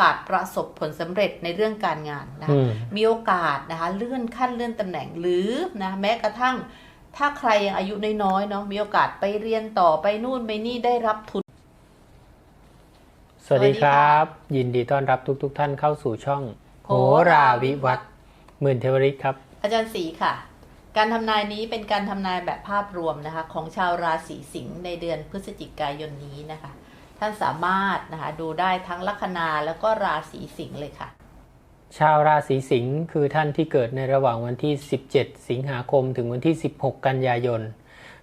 กาสประสบผลสำเร็จในเรื่องการงานนะคะอืมมีโอกาสนะคะเลื่อนขั้นเลื่อนตำแหน่งหรือนะแม้กระทั่ง ถ้าใครยังอายุน้อยๆเนาะมีโอกาสไปเรียนต่อไปนู่นไปนี่ได้รับทุน สวัสดีสวัสดีคค่ะรับ ยินดีต้อนรับทุก ๆท่านเข้าสู่ช่องโหโหราวิวัฒน์หมื่นเทวริศครับ อาจารย์ศรีค่ะ การทำนายนี้เป็นการทำนายแบบภาพรวมนะคะ ของชาวราศีสิงห์ในเดือนพฤศจิกายนนี้นะคะ ท่านสามารถนะคะดูได้ทั้งลัคนาแล้วก็ราศีสิงห์เลยค่ะ ชาวราศีสิงห์คือท่านที่เกิดในระหว่างวันที่ 17 สิงหาคมถึงวันที่ 16 กันยายน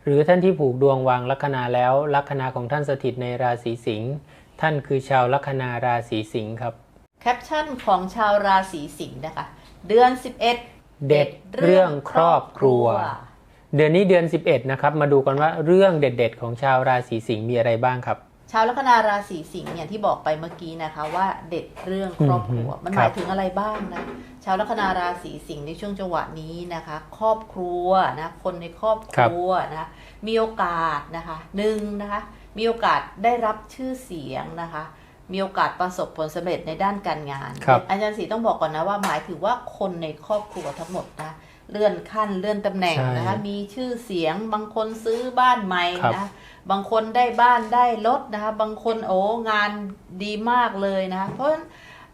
หรือท่านที่ผูกดวงวางลัคนาแล้วลัคนาของท่านสถิตในราศีสิงห์ท่านคือชาวลัคนาราศีสิงห์ครับ แคปชั่นของชาวราศีสิงห์นะคะ เดือน 11 เด็ดเรื่องครอบครัว เดือนนี้เดือน 11 นะครับ มาดูกันว่าเรื่องเด็ด ๆ ของชาวราศีสิงห์มีอะไรบ้างครับ ชาวลัคนาราศีสิงห์อย่างที่บอกไปเมื่อกี้นะคะว่าเด็ดเรื่องครอบครัวอืมมันคหรับมายถึงอะไรบ้างนะชาวลัคนาราศีสิงห์ในช่วงจังหวะนี้นะคะ ครอบครัวนะคนในครอบครัวนะมีโอกาสนะคะหนึ่งนะคะมีโอกาสได้รับชื่อเสียงนะคะ มีโอกาสประสบผลสำเร็จในด้านการงานครับอาจารย์ศรีต้องบอกก่อนนะว่าหมายถึงว่าคนในครอบครัวทั้งหมดนะเลื่อนขั้นเลื่อนตำแหน่งนะคะมีชื่อเสียงบางคนซื้อบ้านใหม่ครับนะ บางคนได้บ้านได้รถนะคะ บางคนโอ้งานดีมากเลยนะคะเพราะฉะนั้น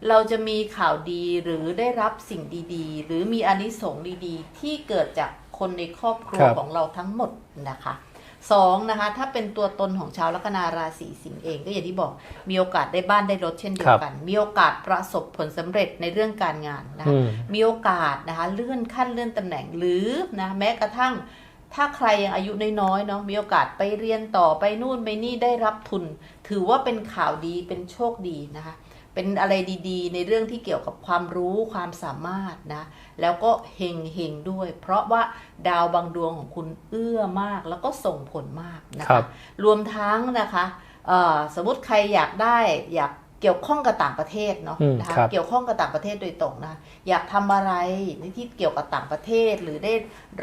เราจะมีข่าวดีหรือได้รับสิ่งดีๆ หรือมีอานิสงส์ดีๆ ที่เกิดจากคนในครอบครัวครับ ของเราทั้งหมดนะคะสองนะคะ ถ้าเป็นตัวตนของชาวลัคนาราศีสิงห์เองก็อย่างที่บอกมีโอกาสได้บ้านได้รถเช่นเดียวกัน มีโอกาสประสบผลสำเร็จในเรื่องการงานนะคะ อืม มีโอกาสนะคะเลื่อนขั้นเลื่อนตำแหน่งหรือนะแม้กระทั่ง ถ้าใครยังอายุน้อยๆเนาะมีโอกาสไปเรียนต่อไปนู่นไปนี่ได้รับทุน ถือว่าเป็นข่าวดีเป็นโชคดีนะคะ เป็นอะไรดีๆ ในเรื่องที่เกี่ยวกับความรู้ความสามารถนะ แล้วก็เฮงเฮงๆด้วย เพราะว่าดาวบางดวงของคุณเอื้อมากแล้วก็ส่งผลมากนะครัคะบรวมทั้งนะคะเอ่อสมมติใครอยากได้อยาก เกี่ยวข้องกับต่างประเทศเนาะอืมนะคะครับเกี่ยวข้องกับต่างประเทศโดยตรงนะอยากทำอะไรในที่เกี่ยวกับต่างประเทศ หรือได้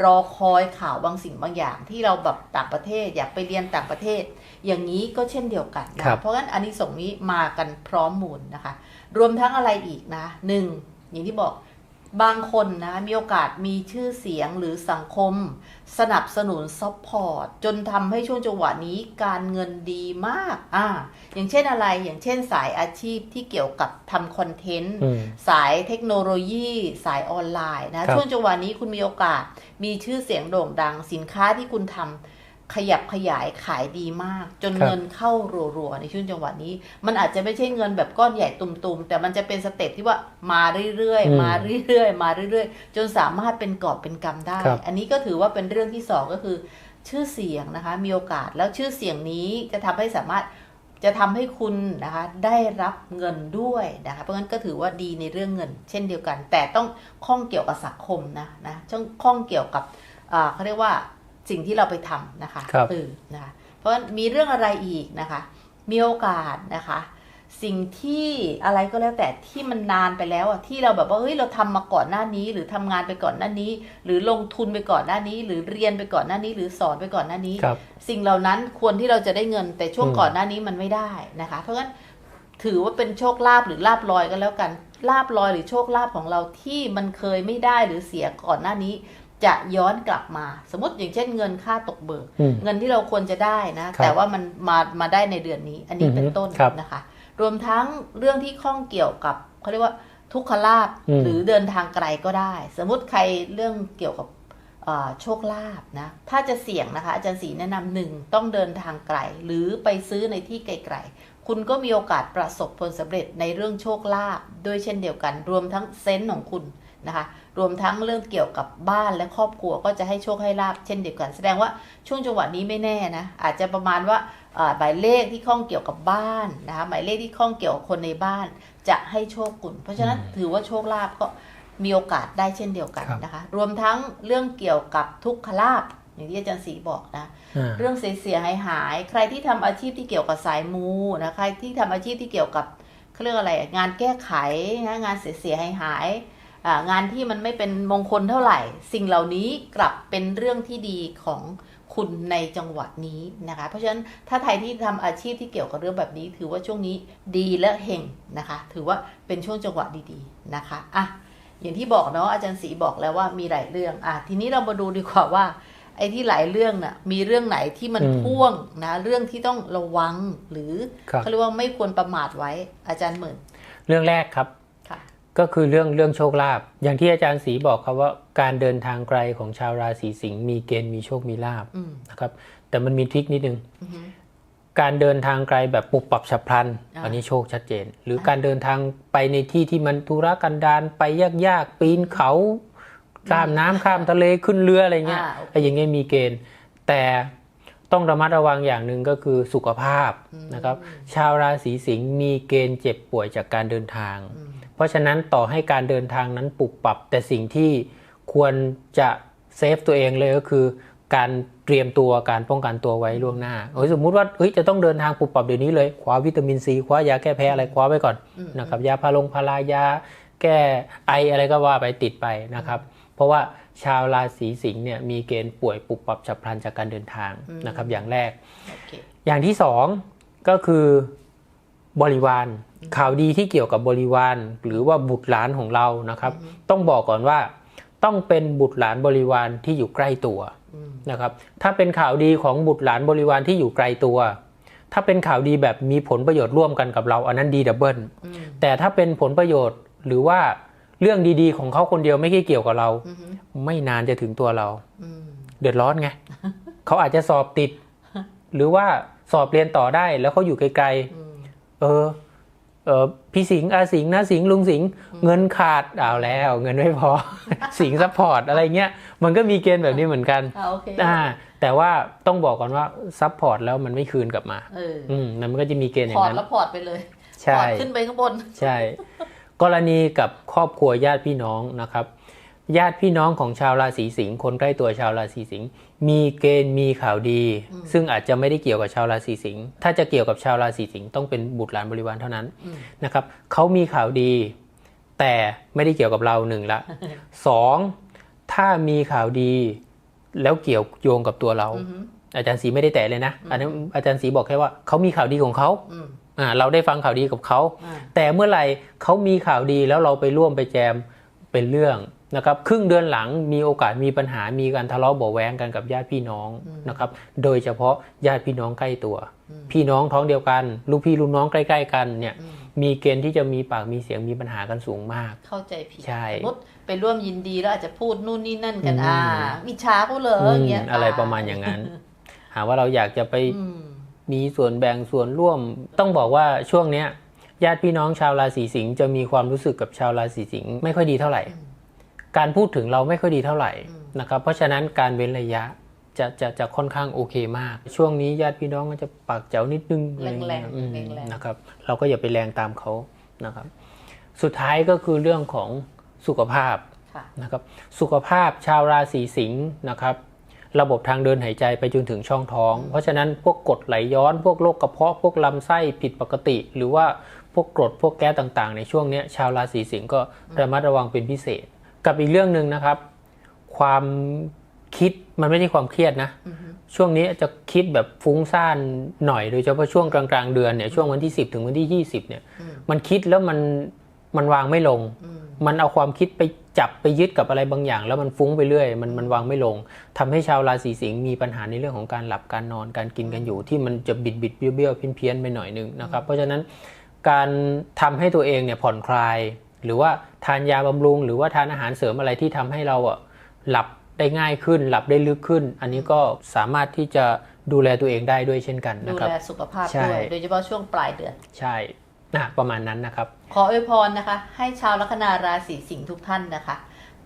รอคอยข่าวบางสิ่งบางอย่าง ที่เราแบบต่างประเทศ อยากไปเรียนต่างประเทศ อย่างนี้ก็เช่นเดียวกันนะครับเพราะงั้นอันนี้ส่งส์นี้มากันพร้อมมูลนะคะ รวมทั้งอะไรอีกนะหนึ่งอย่างที่บอก บางคนนะมีโอกาสมีชื่อเสียงหรือสังคม สนับสนุนซัพพอร์ตจนทำให้ช่วงจังหวะนี้การเงินดีมากอ่าอย่างเช่นอะไรอย่างเช่นสายอาชีพที่เกี่ยวกับทำคอนเทนต์อืมสายเทคโนโลยี สายออนไลน์นะครับช่วงจังหวะนี้คุณมีโอกาสมีชื่อเสียงโด่งดังสินค้าที่คุณทำ ขยับขยายขายดีมาก จนครับเงินเข้ารัวๆในช่วงจังหวะนี้ มันอาจจะไม่ใช่เงินแบบก้อนใหญ่ตุ่มๆ แต่มันจะเป็นสเต็ปที่ว่ามาเรื่อยอืมๆมาเรื่อยๆ มาเรื่อยๆ จนสามารถเป็นกอบเป็นกำได้ครับอันนี้ก็ถือว่าเป็นเรื่องที่สองก็คือ ชื่อเสียงนะคะมีโอกาสแล้วชื่อเสียงนี้จะทำให้สามารถจะทำให้คุณนะคะได้รับเงินด้วยนะคะเพราะงั้นก็ถือว่าดีในเรื่องเงิน เช่นเดียวกัน แต่ต้องข้องเกี่ยวกับสังคมนะนะต้องข้องเกี่ยวกับอ่าเขาเรียกว่า สิ่งที่เราไปทำนะคะครับเออนะคะเพราะฉะนั้นมีเรื่องอะไรอีกนะคะ มีโอกาสนะคะ สิ่งที่อะไรก็แล้วแต่ที่มันนานไปแล้วอะที่เราแบบว่าเฮ้ยเราทำมาก่อนหน้านี้ หรือทำงานไปก่อนหน้านี้ หรือลงทุนไปก่อนหน้านี้ หรือเรียนไปก่อนหน้านี้ หรือสอนไปก่อนหน้านี้ครับสิ่งเหล่านั้นควรที่เราจะได้เงินแต่ช่วงอืมก่อนหน้านี้มันไม่ได้นะคะ เพราะงั้นถือว่าเป็นโชคลาภหรือลาบลอยก็แล้วกันลาบลอยหรือโชคลาภของเราที่มันเคยไม่ได้หรือเสียก่อนหน้านี้ จะย้อนกลับมา สมมติอย่างเช่นเงินค่าตกเบิกอืมเงินที่เราควรจะได้นะครับแต่ว่ามันมามาได้ในเดือนนี้ อันนี้อือฮึเป็นต้นครับนะคะ รวมทั้งเรื่องที่ข้องเกี่ยวกับเขาเรียกว่าทุกขลาบอืมหรือเดินทางไกลก็ได้ สมมุติใครเรื่องเกี่ยวกับเอ่อโชคลาภนะ ถ้าจะเสี่ยงนะคะ อาจารย์ศรีแนะนำหนึ่งต้องเดินทางไกล หรือไปซื้อในที่ไกลๆ คุณก็มีโอกาสประสบผลสำเร็จในเรื่องโชคลาภด้วยเช่นเดียวกัน รวมทั้งเซนส์ของคุณ นะคะ รวมทั้งเรื่องเกี่ยวกับบ้านและครอบครัวก็จะให้โชคให้ลาบเช่นเดียวกัน แสดงว่าช่วงจังหวะนี้ไม่แน่นะ อาจจะประมาณว่าเอ่อหมายเลขที่ข้องเกี่ยวกับบ้านนะคะหมายเลขที่ข้องเกี่ยวกับคนในบ้าน จะให้โชคคุณเพราะฉะนั้นถือว่าโชคลาภก็มีโอกาสได้เช่นเดียวกันครับนะคะ รวมทั้งเรื่องเกี่ยวกับทุกขลาภอย่างที่อาจารย์ศรีบอกนะอ่าเรื่องเสียเสียหายหายๆใครที่ทำอาชีพที่เกี่ยวกับสายมูนะใครที่ทำอาชีพที่เกี่ยวกับเขาเรียกอะไรอะงานแก้ไขนะงานเสียเสียหายหายๆอ่า งานที่มันไม่เป็นมงคลเท่าไหร่ สิ่งเหล่านี้กลับเป็นเรื่องที่ดีของคุณในจังหวะนี้นะคะ เพราะฉะนั้นถ้าใครที่ทำอาชีพที่เกี่ยวกับเรื่องแบบนี้ ถือว่าช่วงนี้ดีและเฮงนะคะ ถือว่าเป็นช่วงจังหวะดีๆนะคะอะอย่างที่บอกเนาะอาจารย์ศรีบอกแล้วว่ามีหลายเรื่องอะทีนี้เรามาดูดีกว่าว่าไอ้ที่หลายเรื่องน่ะมีเรื่องไหนที่มันอืมพ่วงนะเรื่องที่ต้องระวังหรือครับเขาเรียกว่าไม่ควรประมาทไว้อาจารย์หมื่น เรื่องแรกครับค่ะ ก็คือเรื่องเรื่องโชคลาภอย่างที่อาจารย์ศรีบอกครับว่าการเดินทางไกลของชาวราศีสิงห์มีเกณฑ์มีโชคมีลาภอืมนะครับ แต่มันมีทริคนิดนึงอือฮึการเดินทางไกลแบบปุบปรับฉับพลันอ่าอันนี้โชคชัดเจน หรือการเดินทางไปในที่ที่มันธุรกันดารไปยากๆปีนเขาข้ามน้ำข้ามทะเลขึ้นเรืออะไรเงี้ยอ่าโอเคไอ้อย่างเงี้ยมีเกณฑ์ แต่ต้องระมัดระวังอย่างหนึ่งก็คือสุขภาพนะครับ ชาวราศีสิงห์มีเกณฑ์เจ็บป่วยจากการเดินทางอืม เพราะฉะนั้นต่อให้การเดินทางนั้นปรับปรับ แต่สิ่งที่ควรจะเซฟตัวเองเลยก็คือ การเตรียมตัวการป้องกันตัวไว้ล่วงหน้าเฮ้ยสมมุติว่าเฮ้ยจะต้องเดินทางปรับปรับเดี๋ยวนี้เลยคว้าวิตามินซีคว้ายาแก้แพ้อะไรคว้าไว้ก่อนอืมนะครับยาพาลงพารายาแก้ไออะไรก็ว่าไปติดไปนะครับเพราะว่าชาวราศีสิงห์เนี่ยมีเกณฑ์ป่วยปุบปับฉับพลันจากการเดินทางนะครับอย่างแรกโอเคอย่างที่สองก็คือบริวาร ข่าวดีที่เกี่ยวกับบริวาร หรือว่าบุตรหลานของเรานะครับ ต้องบอกก่อนว่า ต้องเป็นบุตรหลานบริวารที่อยู่ใกล้ตัวอืมนะครับ ถ้าเป็นข่าวดีของบุตรหลานบริวารที่อยู่ไกลตัว ถ้าเป็นข่าวดีแบบมีผลประโยชน์ร่วมกันกับเรา อันนั้นดีดับเบิลอืมแต่ถ้าเป็นผลประโยชน์หรือว่าเรื่องดีๆ ของเขาคนเดียวไม่เกี่ยวกับเราอือฮึไม่นานจะถึงตัวเราอืมเดือดร้อนไงเขาอาจจะสอบติด หรือว่าสอบเรียนต่อได้แล้วเขาอยู่ไกลอืมๆเออเออ พี่สิงห์อาสิงห์นะสิงห์ลุงสิงห์เงินขาดเอาแล้ว เงินไม่พอ สิงห์ซัพพอร์ตอะไรเงี้ยมันก็มีเกณฑ์แบบนี้เหมือนกันอ่าโอเคอ่าแต่ว่าต้องบอกก่อนว่าซัพพอร์ตแล้วมันไม่คืนกลับมาเอออืมมันก็จะมีเกณฑ์อพย่าองร์ตนั้นแล้วพอร์ตไปเลยใช่พอร์ตขึ้นไปข้างบน ใช่ กรณีกับครอบครัวญาติพี่น้องนะครับ ญาติพี่น้องของชาวราศีสิงห์คนใกล้ตัวชาวราศีสิงห์มีเกณฑ์มีข่าวดีอืมซึ่งอาจจะไม่ได้เกี่ยวกับชาวราศีสิงห์ถ้าจะเกี่ยวกับชาวราศีสิงห์ต้องเป็นบุตรหลานบริวารเท่านั้นอืมนะครับเขามีข่าวดี แต่ไม่ได้เกี่ยวกับเราหนึ่งละสองถ้ามีข่าวดี แล้วเกี่ยวโยงกับตัวเราอือฮึอาจารย์ศรีไม่ได้แตะเลยนะอันนั้นอาจารย์ศรีบอกแค่ว่าเขามีข่าวดีของเขาอืมอ่าเราได้ฟังข่าวดีกับเขาอ่าแต่เมื่อไหร่เขามีข่าวดีแล้วเราไปร่วมไปแจมเป็นเรื่อง นะครับครึ่งเดือนหลังมีโอกาสมีปัญหามีการทะเลาะเบาะแว้งกันกับญาติพี่น้องนะครับ โดยเฉพาะญาติพี่น้องใกล้ตัว พี่น้องท้องเดียวกัน ลูกพี่ลูกน้องใกล้ๆกันเนี่ยอืมมีเกณฑ์ที่จะมีปากมีเสียงมีปัญหากันสูงมาก เข้าใจผิดใช่สมมติไปร่วมยินดีแล้วอาจจะพูดนู่นนี่นั่นกันอืมอ่าวิชาเขาเหรออย่างเงี้ยอืมอะไรประมาณอย่างนั้น หาว่าเราอยากจะไปอืมมีส่วนแบ่งส่วนร่วม ต้องบอกว่าช่วงเนี้ยญาติพี่น้องชาวราศีสิงห์จะมีความรู้สึกกับชาวราศีสิงห์ไม่ค่อยดีเท่าไหร่ การพูดถึงเราไม่ค่อยดีเท่าไหร่นะครับเพราะฉะนั้นการเว้นระยะจะจะจะค่อนข้างโอเคมาก ช่วงนี้ญาติพี่น้องก็จะปากเจ๋วนิดนึงอะไรเงี้ยอืมนะครับ เราก็อย่าไปแรงตามเขานะครับ สุดท้ายก็คือเรื่องของสุขภาพค่ะนะครับ สุขภาพชาวราศีสิงห์นะครับ ระบบทางเดินหายใจไปจนถึงช่องท้อง เพราะฉะนั้นพวกกรดไหลย้อนพวกโรคกระเพาะพวกลำไส้ผิดปกติ หรือว่าพวกกรดพวกแก๊สต่างๆ ในช่วงเนี้ยชาวราศีสิงห์ก็ระมัดระวังเป็นพิเศษ กับอีกเรื่องหนึ่งนะครับ ความคิดมันไม่ใช่ความเครียดนะอือฮึช่วงนี้จะคิดแบบฟุ้งซ่านหน่อยโดยเฉพาะช่วงกลางๆเดือนเนี่ยช่วงวันที่ 10 ถึงวันที่ 20 เนี่ยอืมมันคิดแล้วมันมันวางไม่ลงอืมมันเอาความคิดไปจับไปยึดกับอะไรบางอย่าง แล้วมันฟุ้งไปเรื่อย มันมันวางไม่ลงทำให้ชาวราศีสิงห์มีปัญหาในเรื่องของการหลับการนอนการกินกันอยู่ ที่มันจะบิดบิดเบี้ยวเบี้ยวเพี้ยนเพี้ยนไปหน่อยนึงนะครับเพราะฉะนั้นการทำให้ตัวเองเนี่ยผ่อนคลาย หรือว่าทานยาบำรุง หรือว่าทานอาหารเสริมอะไรที่ทำให้เราอะหลับได้ง่ายขึ้น หลับได้ลึกขึ้น อันนี้ก็สามารถที่จะดูแลตัวเองได้ด้วยเช่นกันดูนะครับแลสุขภาพใช่ด้วยโดยเฉพาะช่วงปลายเดือน ใช่นะประมาณนั้นนะครับ ขออวยพรนะคะ ให้ชาวลัคนาราศีสิงห์ทุกท่านนะคะ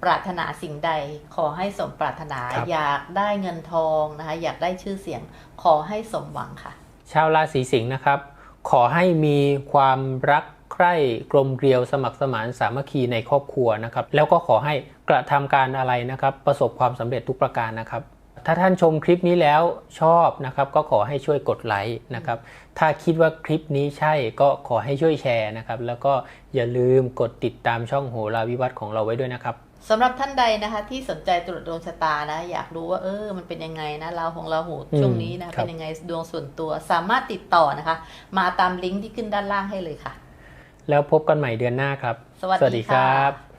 ปรารถนาสิ่งใดขอให้สมปรารถนาครับอยากได้เงินทองนะคะ อยากได้ชื่อเสียง ขอให้สมหวังค่ะ ชาวราศีสิงห์นะครับ ขอให้มีความรัก ใคร่กลมเกลียวสมัครสมานสามัคคีในครอบครัวนะครับ แล้วก็ขอให้กระทำการอะไรนะครับ ประสบความสำเร็จทุกประการนะครับ ถ้าท่านชมคลิปนี้แล้วชอบนะครับ ก็ขอให้ช่วยกดไลค์นะครับ ถ้าคิดว่าคลิปนี้ใช่ก็ขอให้ช่วยแชร์นะครับ แล้วก็อย่าลืมกดติดตามช่องโหราวิวัฒน์ของเราไว้ด้วยนะครับสำหรับท่านใดนะคะ ที่สนใจตรวจดวงชะตานะ อยากรู้ว่าเออมันเป็นยังไงนะเราของเราหูช่วงนี้นะเป็นยังไงดวงส่วนตัวสามารถติดต่อนะคะ มาตามลิงก์ที่ขึ้นด้านล่างให้เลยค่ะ แล้วพบกันใหม่เดือนหน้าครับ สวัสดีครับ